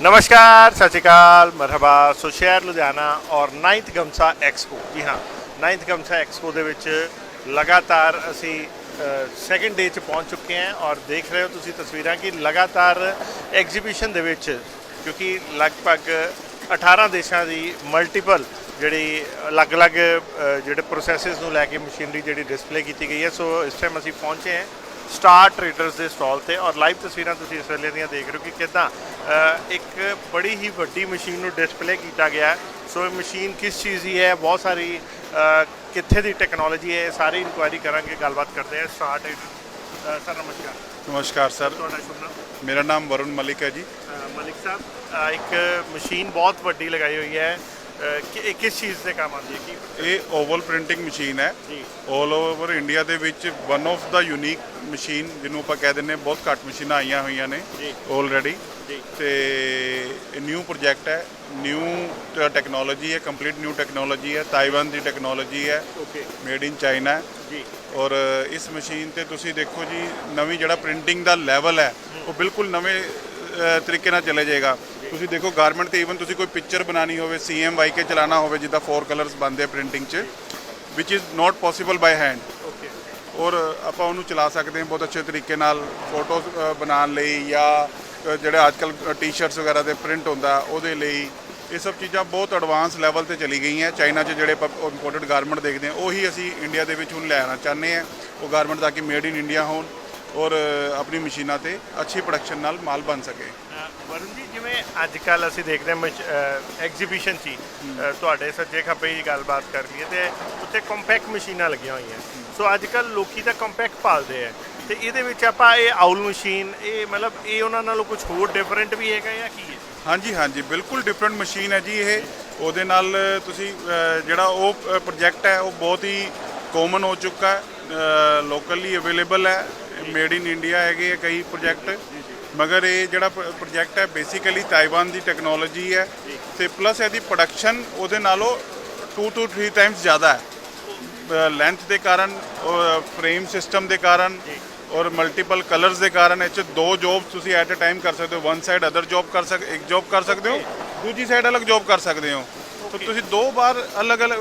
ਨਮਸਕਾਰ ਸਤਿ ਸ਼੍ਰੀ ਅਕਾਲ ਮਰਹਬਾ ਸੋ ਸ਼ਹਿਰ ਲੁਧਿਆਣਾ ਔਰ 9th ਗਮਸਾ ਐਕਸਪੋ ਜੀ ਹਾਂ 9th ਗਮਸਾ ਐਕਸਪੋ ਦੇ ਵਿੱਚ ਲਗਾਤਾਰ ਅਸੀਂ ਸੈਕੰਡ ਡੇ 'ਚ ਪਹੁੰਚ ਚੁੱਕੇ ਹਾਂ ਔਰ ਦੇਖ ਰਹੇ ਹੋ ਤੁਸੀਂ ਤਸਵੀਰਾਂ ਕਿ ਲਗਾਤਾਰ ਐਗਜ਼ੀਬਿਸ਼ਨ ਦੇ ਵਿੱਚ ਕਿਉਂਕਿ ਲਗਭਗ 18 ਦੇਸ਼ਾਂ ਦੀ ਮਲਟੀਪਲ ਜਿਹੜੀ ਅਲੱਗ-ਅਲੱਗ ਜਿਹੜੇ ਪ੍ਰੋਸੈਸਸ ਨੂੰ ਲੈ ਕੇ ਮਸ਼ੀਨਰੀ ਜਿਹੜੀ ਡਿਸਪਲੇ ਕੀਤੀ ਗਈ ਹੈ ਸੋ ਇਸ ਟਾਈਮ ਅਸੀਂ ਪਹੁੰਚੇ ਹਾਂ ਸਟਾਰ ਟ੍ਰੇਡਰਸ ਦੇ ਸਟਾਲ ਤੇ ਔਰ ਲਾਈਵ ਤਸਵੀਰਾਂ ਤੁਸੀਂ ਇਸ ਵੇਲੇ ਦੀਆਂ ਦੇਖ ਰਹੇ ਹੋ ਕਿ ਕਿਦਾਂ ਇੱਕ ਬੜੀ ਹੀ ਵੱਡੀ ਮਸ਼ੀਨ ਨੂੰ ਡਿਸਪਲੇ ਕੀਤਾ ਗਿਆ। ਸੋ ਇਹ ਮਸ਼ੀਨ ਕਿਸ ਚੀਜ਼ ਦੀ ਹੈ? ਬਹੁਤ ਸਾਰੀ ਕਿੱਥੇ ਦੀ ਟੈਕਨੋਲੋਜੀ ਹੈ? ਸਾਰੀ ਇਨਕੁਆਇਰੀ ਕਰਾਂਗੇ ਗੱਲਬਾਤ ਕਰਦੇ ਹਾਂ ਸਟਾਰ ਟ੍ਰੇਡਰ ਸਰ ਨਮਸਕਾਰ। ਨਮਸਕਾਰ ਸਰ। ਤੁਹਾਡਾ ਸ਼ੁਭ ਨਾਮ? ਮੇਰਾ ਨਾਮ ਵਰੁਣ ਮਲਿਕ ਹੈ ਜੀ। ਮਲਿਕ ਸਾਹਿਬ ਇੱਕ ਮਸ਼ੀਨ ਬਹੁਤ ਵੱਡੀ ਲਗਾਈ ਹੋਈ ਹੈ। ਕਿ ਕਿਸ ਚੀਜ਼ ਦੇ ਕੰਮ ਆਉਂਦੀ ਹੈ? ਕੀ ਇਹ ਓਵਲ ਪ੍ਰਿੰਟਿੰਗ ਮਸ਼ੀਨ ਹੈ। ਜੀ। 올 ਓਵਰ ਇੰਡੀਆ ਦੇ ਵਿੱਚ ਵਨ ਆਫ ਦਾ ਯੂਨੀਕ ਮਸ਼ੀਨ ਜਿਹਨੂੰ ਆਪਾਂ ਕਹਿ ਹਾਂ ਬਹੁਤ ਘੱਟ ਮਸ਼ੀਨਾਂ ਆਈਆਂ ਹੋਈਆਂ ਨੇ ਜੀ। ਆਲਰੇਡੀ ਜੀ। ਤੇ ਇਹ ਨਿਊ ਪ੍ਰੋਜੈਕਟ ਹੈ। ਨਿਊ ਟੈਕਨੋਲੋਜੀ ਹੈ ਕੰਪਲੀਟ ਨਿਊ ਟੈਕਨੋਲੋਜੀ ਹੈ। ਤਾਈਵਾਨ ਦੀ ਟੈਕਨੋਲੋਜੀ ਹੈ। ਓਕੇ ਮੇਡ ਇਨ ਚਾਈਨਾ ਹੈ। ਜੀ। ਔਰ ਇਸ ਮਸ਼ੀਨ ਤੇ ਤੁਸੀਂ ਦੇਖੋ ਜੀ ਨਵੀਂ ਜਿਹੜਾ ਪ੍ਰਿੰਟਿੰਗ ਦਾ ਲੈਵਲ ਹੈ ਉਹ ਬਿਲਕੁਲ ਨਵੇਂ ਅ, ਤਰੀਕੇ ਨਾਲ ਚਲੇ ਜਾਏਗਾ। ਤੁਸੀਂ ਦੇਖੋ ਗਾਰਮੈਂਟ ਤੇ ਈਵਨ ਤੁਸੀਂ ਕੋਈ ਪਿਕਚਰ ਬਣਾਉਣੀ ਹੋਵੇ ਸੀਐਮ ਵਾਈ ਕੇ ਚਲਾਣਾ ਹੋਵੇ ਜਿੱਦਾਂ ਫੋਰ ਕਲਰਸ ਬਣਦੇ ਆ ਪ੍ਰਿੰਟਿੰਗ 'ਚ ਵਿਚ is not possible by hand okay ਔਰ ਆਪਾਂ ਉਹਨੂੰ ਚਲਾ ਸਕਦੇ ਹਾਂ ਬਹੁਤ ਅੱਛੇ ਤਰੀਕੇ ਨਾਲ ਫੋਟੋਜ਼ ਬਣਾਉਣ ਲਈ ਜਾਂ ਜਿਹੜੇ ਅੱਜਕੱਲ ਟੀ-ਸ਼ਰਟਸ ਵਗੈਰਾ ਦੇ ਪ੍ਰਿੰਟ ਹੁੰਦਾ ਉਹਦੇ ਲਈ ਇਹ ਸਭ ਚੀਜ਼ਾਂ ਬਹੁਤ ਐਡਵਾਂਸ ਲੈਵਲ ਤੇ ਚਲੀ ਗਈਆਂ। ਚਾਈਨਾ 'ਚ ਜਿਹੜੇ ਇੰਪੋਰਟਡ ਗਾਰਮੈਂਟ ਦੇਖਦੇ ਹਾਂ ਉਹੀ ਅਸੀਂ ਇੰਡੀਆ ਦੇ ਵਿੱਚ ਹੁਣ ਲੈ ਆਉਣਾ ਚਾਹੁੰਦੇ ਹਾਂ। ਉਹ ਗਾਰਮੈਂਟ ਤਾਂ ਕਿ ਮੇਡ ਇਨ ਇੰਡੀਆ ਹੋਣ ਔਰ ਆਪਣੀ ਮਸ਼ੀਨਾਂ ਤੇ ਅੱਛੀ ਪ੍ਰੋਡਕਸ਼ਨ ਨਾਲ ਮਾਲ ਬਣ ਸਕੇ। ਵਰੁਣ ਜੀ ਜਿਵੇਂ ਅੱਜ ਕੱਲ ਅਸੀਂ ਦੇਖਦੇ ਹਾਂ ਐਗਜ਼ੀਬਿਸ਼ਨ 'ਚ ਹੀ, ਅ, ਤੁਹਾਡੇ ਸੱਜੇ ਖੱਬੇ ਹੀ ਗੱਲਬਾਤ ਕਰ ਲਈਏ ਤੇ ਉੱਥੇ ਕੰਪੈਕਟ ਮਸ਼ੀਨਾਂ ਲੱਗੀਆਂ ਹੋਈਆਂ। ਸੋ ਅੱਜ ਕੱਲ ਲੋਕੀ ਤਾਂ ਕੰਪੈਕਟ ਪਾਲਦੇ ਆ ਤੇ ਇਹਦੇ ਵਿੱਚ ਆਪਾਂ ਇਹ ਆਉਲ ਮਸ਼ੀਨ ਇਹ ਮਤਲਬ ਇਹ ਉਹਨਾਂ ਨਾਲੋਂ ਕੁਝ ਹੋਰ ਡਿਫਰੈਂਟ ਵੀ ਹੈਗਾ ਜਾਂ ਕੀ ਹੈ? ਹਾਂਜੀ ਹਾਂਜੀ ਬਿਲਕੁਲ ਡਿਫਰੈਂਟ ਮਸ਼ੀਨ ਹੈ ਜੀ ਇਹ। ਉਹਦੇ ਨਾਲ ਤੁਸੀਂ ਅ, ਜਿਹੜਾ ਉਹ ਪ੍ਰੋਜੈਕਟ ਹੈ ਉਹ ਬਹੁਤ ਹੀ ਕਾਮਨ ਹੋ ਚੁੱਕਾ ਹੈ। ਲੋਕਲੀ ਅਵੇਲੇਬਲ ਹੈ। ਮੇਡ ਇਨ ਇੰਡੀਆ ਹੈਗੇ ਆ ਕਈ ਪ੍ਰੋਜੈਕਟ ਮਗਰ ਇਹ ਜਿਹੜਾ ਪ੍ਰੋਜੈਕਟ ਹੈ ਬੇਸਿਕਲੀ ਤਾਈਵਾਨ ਦੀ ਟੈਕਨੋਲੋਜੀ ਹੈ ਤੇ ਪਲੱਸ ਇਹਦੀ ਪ੍ਰੋਡਕਸ਼ਨ ਉਹਦੇ ਨਾਲੋਂ 2 ਤੋਂ 3 ਟਾਈਮਸ ਜ਼ਿਆਦਾ ਹੈ। ਲੈਂਥ ਦੇ ਕਾਰਨ ਫਰੇਮ ਸਿਸਟਮ ਦੇ ਕਾਰਨ ਔਰ ਮਲਟੀਪਲ ਕਲਰਸ ਦੇ ਕਾਰਨ ਇਹ 'ਚ ਦੋ ਜੌਬ ਤੁਸੀਂ ਐਟ ਅ ਟਾਈਮ ਕਰ ਸਕਦੇ ਹੋ। ਵਨ ਸਾਈਡ ਅਦਰ ਜੌਬ ਕਰ ਸਕ ਇੱਕ ਜੌਬ ਕਰ ਸਕਦੇ ਹੋ ਦੂਜੀ ਸਾਈਡ ਅਲੱਗ ਜੌਬ ਕਰ ਸਕਦੇ ਹੋ। ਤਾਂ ਤੁਸੀਂ ਦੋ ਵਾਰ ਅਲੱਗ-ਅਲੱਗ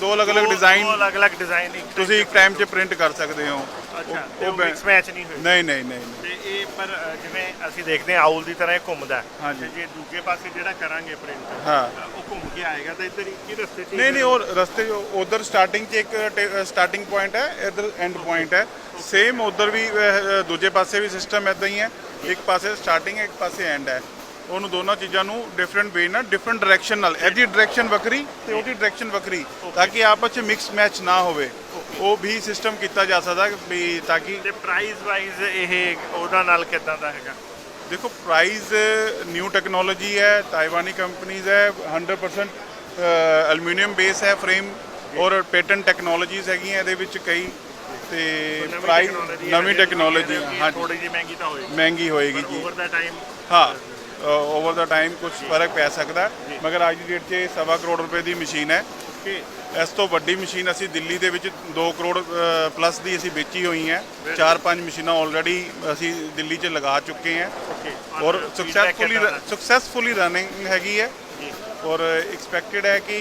ਦੋ ਅਲੱਗ-ਅਲੱਗ ਦੋ ਡਿਜ਼ਾਈਨ ਅਲੱਗ-ਅਲੱਗ ਡਿਜ਼ਾਈਨ ਤੁਸੀਂ ਇੱਕ ਟਾਈਮ 'ਚ ਪ੍ਰਿੰਟ ਕਰ ਸਕਦੇ ਹੋ। ਅੱਛਾ ਉਹ ਬੈ- ਮਿਕਸ ਮੈਚ ਨਹੀਂ ਹੋਏ ਨਹੀਂ ਨਹੀਂ ਨਹੀਂ ਨਹੀਂ। ਤੇ ਇਹ ਪਰ ਅ, ਜਿਵੇਂ ਅਸੀਂ ਦੇਖਦੇ ਹਾਂ ਆਉਲ ਦੀ ਤਰ੍ਹਾਂ ਇਹ ਘੁੰਮਦਾ ਹੈ। ਹਾਂਜੀ। ਤੇ ਜੇ ਦੂਜੇ ਪਾਸੇ ਜਿਹੜਾ ਕਰਾਂਗੇ ਪ੍ਰਿੰਟ ਹਾਂ। ਉਹ ਘੁੰਮ ਕੇ ਆਏਗਾ ਤਾਂ ਇੱਧਰ ਇੱਕ ਹੀ ਰਸਤੇ 'ਚ ਹੀ ਨਹੀਂ ਨਹੀਂ ਉਹ ਰਸਤੇ ਉਧਰ ਸਟਾਰਟਿੰਗ 'ਚ ਇੱਕ ਸਟਾਰਟਿੰਗ ਪੁਆਇੰਟ ਹੈ ਇਧਰ ਐਂਡ ਪੁਆਇੰਟ ਹੈ। ਸੇਮ ਉਧਰ ਵੀ ਅਹ, ਦੂਜੇ ਪਾਸੇ ਵੀ ਸਿਸਟਮ ਇਦਾਂ ਹੀ ਹੈ। ਇੱਕ ਪਾਸੇ ਸਟਾਰਟਿੰਗ ਹੈ ਇੱਕ ਪਾਸੇ ਐਂਡ ਹੈ। ਉਹਨੂੰ ਦੋਨੋਂ ਚੀਜ਼ਾਂ ਨੂੰ ਡਿਫਰੈਂਟ ਵੇ ਨਾਲ ਡਿਫਰੈਂਟ ਡਾਇਰੈਕਸ਼ਨ ਨਾਲ। ਇਹਦੀ ਡਾਇਰੈਕਸ਼ਨ ਵੱਖਰੀ ਤੇ ਉਹਦੀ ਡਾਇਰੈਕਸ਼ਨ ਵੱਖਰੀ ਤਾਂ ਕਿ ਆਪਸ 'ਚ ਮਿਕਸ ਮੈਚ ਨਾ ਹੋਵੇ। ਉਹ ਵੀ ਸਿਸਟਮ ਕੀਤਾ ਜਾ ਸਕਦਾ ਵੀ ਤਾਂ ਕਿ ਤੇ ਪ੍ਰਾਈਸ ਵਾਈਜ਼ ਇਹ ਉਹਦਾ ਨਾਲ ਕਿਦਾਂ ਦਾ ਹੈਗਾ? ਦੇਖੋ ਪ੍ਰਾਈਸ ਨਿਊ ਟੈਕਨੋਲੋਜੀ ਹੈ ਤਾਈਵਾਨੀ ਕੰਪਨੀਜ਼ ਹੈ 100% ਐਲੂਮੀਨੀਅਮ ਬੇਸ ਹੈ ਫਰੇਮ ਔਰ ਪੇਟੈਂਟ ਟੈਕਨੋਲੋਜੀਜ਼ ਹੈਗੀਆਂ ਇਹਦੇ ਵਿੱਚ ਕਈ। ਤੇ ਪ੍ਰਾਈਸ ਨਵੀਂ ਟੈਕਨੋਲੋਜੀ ਹਾਂਜੀ। ਥੋੜੀ ਜਿਹੀ ਮਹਿੰਗੀ ਤਾਂ ਹੋਏਗੀ। ਮਹਿੰਗੀ ਹੋਏਗੀ ਜੀ। ਓਵਰ ਦਾ ਟਾਈਮ ਹਾਂ। ਓਵਰ ਦਾ ਟਾਈਮ ਕੁਝ ਫ਼ਰਕ ਪੈ ਸਕਦਾ। ਮਗਰ ਅੱਜ ਦੀ ਡੇਟ 'ਚ ਸਵਾ ਕਰੋੜ ਰੁਪਏ ਦੀ ਮਸ਼ੀਨ ਹੈ। ਇਸ ਤੋਂ ਵੱਡੀ ਮਸ਼ੀਨ ਅਸੀਂ ਦਿੱਲੀ ਦੇ ਵਿੱਚ 2 ਕਰੋੜ ਪਲੱਸ ਦੀ ਅਸੀਂ ਵੇਚੀ ਹੋਈ ਹੈ। ਚਾਰ ਪੰਜ ਮਸ਼ੀਨਾਂ ਆਲਰੇਡੀ ਅਸੀਂ ਦਿੱਲੀ 'ਚ ਲਗਾ ਚੁੱਕੇ ਹਾਂ। ਔਰ ਸਕਸੈਸਫੁਲੀ ਸਕਸੈਸਫੁਲੀ ਰਨਿੰਗ ਹੈਗੀ ਹੈ। ਔਰ ਐਕਸਪੈਕਟਡ ਹੈ ਕਿ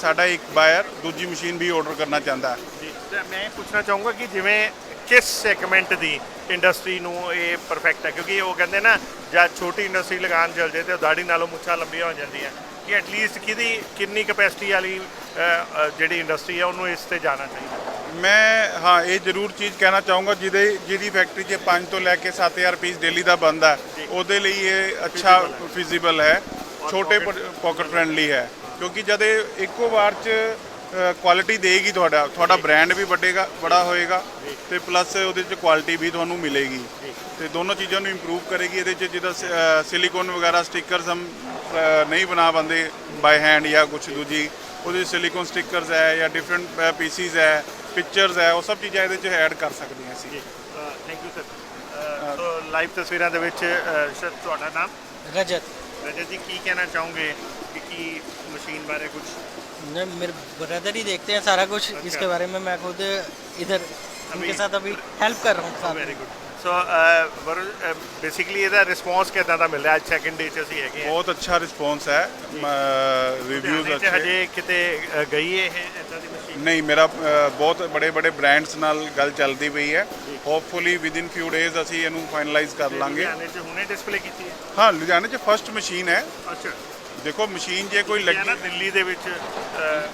ਸਾਡਾ ਇੱਕ ਬਾਇਰ ਦੂਜੀ ਮਸ਼ੀਨ ਵੀ ਆਰਡਰ ਕਰਨਾ ਚਾਹੁੰਦਾ ਹੈ। ਮੈਂ ਪੁੱਛਣਾ ਚਾਹੂੰਗਾ ਕਿ ਜਿਵੇਂ ਕਿਸ ਸੈਗਮੈਂਟ ਦੀ ਇੰਡਸਟਰੀ ਨੂੰ ਇਹ ਪਰਫੈਕਟ ਹੈ? ਕਿਉਂਕਿ ਉਹ ਕਹਿੰਦੇ ਨਾ ਜਦ ਛੋਟੀ ਇੰਡਸਟਰੀ ਲਗਾਉਣ ਚੱਲ ਜੇ ਤੇ ਉਹ ਦਾੜੀ ਨਾਲੋਂ ਮੁੱਛਾਂ ਲੰਬੀਆਂ ਹੋ ਜਾਂਦੀਆਂ। ਕਿ ਐਟਲੀਸਟ ਕਿਹਦੀ ਕਿੰਨੀ ਕਪੈਸਿਟੀ ਵਾਲੀ ਜਿਹੜੀ ਇੰਡਸਟਰੀ ਹੈ ਉਹਨੂੰ ਇਸ ਤੇ ਜਾਣਾ ਚਾਹੀਦਾ। ਮੈਂ ਹਾਂ ਇਹ ਜ਼ਰੂਰ ਚੀਜ਼ ਕਹਿਣਾ ਚਾਹੂੰਗਾ ਜਿਹਦੇ ਜਿਹਦੀ ਫੈਕਟਰੀ 'ਚ 5 ਤੋਂ ਲੈ ਕੇ 7000 ਪੀਸ ਡੇਲੀ ਦਾ ਬੰਦਾ ਉਹਦੇ ਲਈ ਇਹ ਅੱਛਾ ਫਿਜ਼ੀਬਲ ਹੈ। ਛੋਟੇ ਪਾਕਟ ਫ੍ਰੈਂਡਲੀ ਹੈ। ਕਿਉਂਕਿ ਜਦ ਇੱਕੋ ਵਾਰ 'ਚ ਕੁਆਲਿਟੀ ਦੇਗੀ ਤੁਹਾਡਾ। ਤੁਹਾਡਾ ਬ੍ਰਾਂਡ ਵੀ ਵੱਡੇਗਾ ਬੜਾ ਹੋਏਗਾ ਤੇ ਪਲੱਸ ਉਹਦੇ ਚ ਕੁਆਲਿਟੀ ਵੀ ਤੁਹਾਨੂੰ ਮਿਲੇਗੀ। ਤੇ ਦੋਨੋਂ ਚੀਜ਼ਾਂ ਨੂੰ ਇੰਪਰੂਵ ਕਰੇਗੀ। ਇਹਦੇ ਚ ਜਿਹਦਾ ਸਿਲੀਕੋਨ ਵਗੈਰਾ ਸਟickers ਹਮ ਨਹੀਂ ਬਣਾ ਬੰਦੇ ਬਾਈ ਹੈਂਡ ਜਾਂ ਕੁਝ ਦੂਜੀ। ਉਹਦੇ ਸਿਲੀਕੋਨ ਸਟickers ਹੈ ਜਾਂ ਡਿਫਰੈਂਟ ਪੀਸਿਸ ਹੈ ਪਿਕਚਰਸ ਹੈ ਉਹ ਸਭ ਚੀਜ਼ਾਂ ਇਹਦੇ ਚ ਐਡ ਕਰ ਸਕਦੇ ਹਾਂ ਅਸੀਂ। ਥੈਂਕ ਯੂ ਸਰ ਲਾਈਵ ਤਸਵੀਰਾਂ ਦੇ ਵਿੱਚ ਸਰ ਤੁਹਾਡਾ ਨਾਮ? ਰਜਤ। रजत जी की कहना चाहोगे कि मशीन बारे कुछ? नहीं मेरे ब्रदर ही देखते हैं सारा कुछ अच्छा। इसके बारे में मैं खुद इधर उनके साथ अभी हेल्प कर रहा हूँ वेरी गुड ਸੋ ਬੇਸਿਕਲੀ ਇਹਦਾ ਰਿਸਪੌਂਸ ਕਿਦਾਂ ਦਾ ਮਿਲ ਰਿਹਾ ਅੱਜ ਸੈਕੰਡ ਡੇ 'ਚ ਅਸੀਂ ਹੈਗੇ ਬਹੁਤ ਅੱਛਾ ਰਿਸਪੌਂਸ ਹੈ। ਰਿਵਿਊਜ਼ ਅੱਛੇ। ਹਜੇ ਕਿਤੇ ਗਈ ਹੈ ਇਹ ਇਦਾਂ ਦੀ ਮਸ਼ੀਨ ਨਹੀਂ ਮੇਰਾ ਬਹੁਤ ਬੜੇ ਬੜੇ ਬ੍ਰਾਂਡਸ ਨਾਲ ਗੱਲ ਚੱਲਦੀ ਪਈ ਹੈ। Hopefully within few days ਅਸੀਂ ਇਹਨੂੰ ਫਾਈਨਲਾਈਜ਼ ਕਰ ਲਾਂਗੇ। ਲੁਧਿਆਣੇ 'ਚ ਹੁਣੇ ਡਿਸਪਲੇ ਕੀਤੀ ਹੈ? ਹਾਂ ਲੁਧਿਆਣੇ 'ਚ ਫਰਸਟ ਮਸ਼ੀਨ ਹੈ। ਅੱਛਾ। ਦੇਖੋ ਮਸ਼ੀਨ ਜੇ ਕੋਈ ਲੱਗੀ ਦਿੱਲੀ ਦੇ ਵਿੱਚ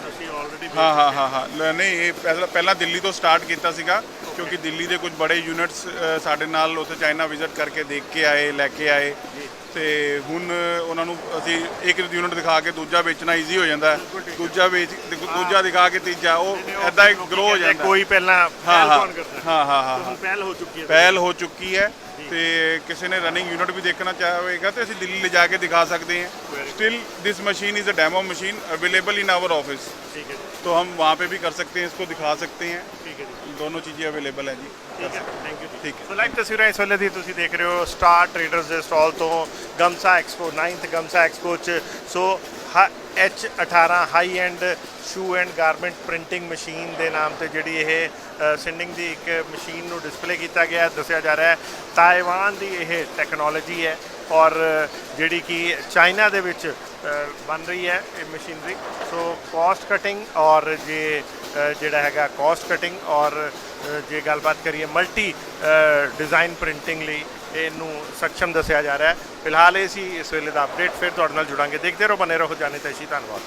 ਅਸੀਂ ਆਲਰੇਡੀ ਹਾਂ ਹਾਂ ਹਾਂ ਨਹੀਂ ਇਹ ਪਹਿਲਾਂ ਦਿੱਲੀ ਤੋਂ ਸਟਾਰਟ ਕੀਤਾ ਸੀਗਾ। ਕਿਉਂਕਿ ਦਿੱਲੀ ਦੇ ਕੁਝ ਬੜੇ ਯੂਨਿਟਸ ਸਾਡੇ ਨਾਲ ਉੱਥੇ ਚਾਈਨਾ ਵਿਜ਼ਿਟ ਕਰਕੇ ਦੇਖ ਕੇ ਆਏ ਲੈ ਕੇ ਆਏ ਤੇ ਹੁਣ ਉਹਨਾਂ ਨੂੰ ਅਸੀਂ ਇੱਕ ਯੂਨਿਟ ਦਿਖਾ ਕੇ ਦੂਜਾ ਵੇਚਣਾ ਈਜ਼ੀ ਹੋ ਜਾਂਦਾ ਹੈ ਦੂਜਾ ਵੇਚ ਦੇਖੋ, ਦੂਜਾ ਦਿਖਾ ਕੇ ਤੀਜਾ ਉਹ ਐਦਾਂ ਹੀ ਗਰੋ ਹੋ ਜਾਂਦਾ ਹੈ। ਕੋਈ ਪਹਿਲਾਂ ਹਾਂ ਪਹਿਲ ਹਾਂ ਕੌਣ ਕਰਦਾ ਹੈ? ਹਾਂ ਹਾਂ ਹਾਂ ਹੁਣ ਪਹਿਲ ਹੋ ਚੁੱਕੀ ਹੈ ਪਹਿਲ ਹੋ ਚੁੱਕੀ ਹੈ ਤੇ ਕਿਸੇ ਨੇ ਰਨਿੰਗ ਯੂਨਿਟ ਵੀ ਦੇਖਣਾ ਚਾਹੇਗਾ ਤੇ ਅਸੀਂ ਦਿੱਲੀ ਲੈ ਜਾ ਕੇ ਦਿਖਾ सकते हैं still this machine is a demo machine available in our office ਠੀਕ ਹੈ ਜੀ तो हम वहाँ पे भी कर सकते हैं इसको दिखा सकते हैं ਠੀਕ ਹੈ ਜੀ ਦੋਨੋਂ ਚੀਜ਼ਾਂ ਅਵੇਲੇਬਲ ਹੈ ਜੀ। ਠੀਕ ਹੈ ਥੈਂਕ ਯੂ ਠੀਕ ਹੈ। ਸੋ ਲਾਈਵ ਤਸਵੀਰਾਂ ਇਸ ਵੇਲੇ ਦੀ ਤੁਸੀਂ ਦੇਖ ਰਹੇ ਹੋ ਸਟਾਰ ਟ੍ਰੇਡਰਸ ਦੇ ਸਟਾਲ ਤੋਂ ਗਮਸਾ ਐਕਸਪੋ 9th ਗਮਸਾ ਐਕਸਪੋ ਚ। So H 18 high end shoe and garment printing machine ਦੇ ਨਾਮ ਤੇ ਜਿਹੜੀ ਇਹ ਸਿੰਡਿੰਗ ਦੀ ਇੱਕ ਮਸ਼ੀਨ ਨੂੰ ਡਿਸਪਲੇ ਕੀਤਾ ਗਿਆ ਦੱਸਿਆ ਜਾ ਰਿਹਾ ਹੈ। ਤਾਇਵਾਨ ਦੀ ਇਹ ਟੈਕਨੋਲੋਜੀ ਹੈ ਔਰ ਜਿਹੜੀ ਕਿ ਚਾਈਨਾ ਦੇ ਵਿੱਚ ਬਣ ਰਹੀ ਹੈ ਇਹ ਮਸ਼ੀਨਰੀ ਸੋ ਕਾਸਟ ਕਟਿੰਗ ਔਰ ਜੇ ਜਿਹੜਾ ਹੈਗਾ ਕਾਸਟ ਕਟਿੰਗ ਔਰ ਜੇ ਗੱਲਬਾਤ ਕਰੀਏ ਮਲਟੀ ਡਿਜ਼ਾਈਨ ਪ੍ਰਿੰਟਿੰਗ ਲਈ, ਇਹਨੂੰ ਸક્ષਮ ਦੱਸਿਆ ਜਾ ਰਿਹਾ ਹੈ। ਫਿਲਹਾਲ ਇਹ ਸੀ, ਇਸ ਵੇਲੇ ਦਾ ਅਪਡੇਟ ਫਿਰ ਤੁਹਾਡੇ ਨਾਲ ਜੁੜਾਂਗੇ। ਦੇਖਦੇ ਰਹੋ ਬਨੇ ਰਹੋ। ਜਾਣੇ ਤੈਸ਼ੀ ਧੰਨਵਾਦ।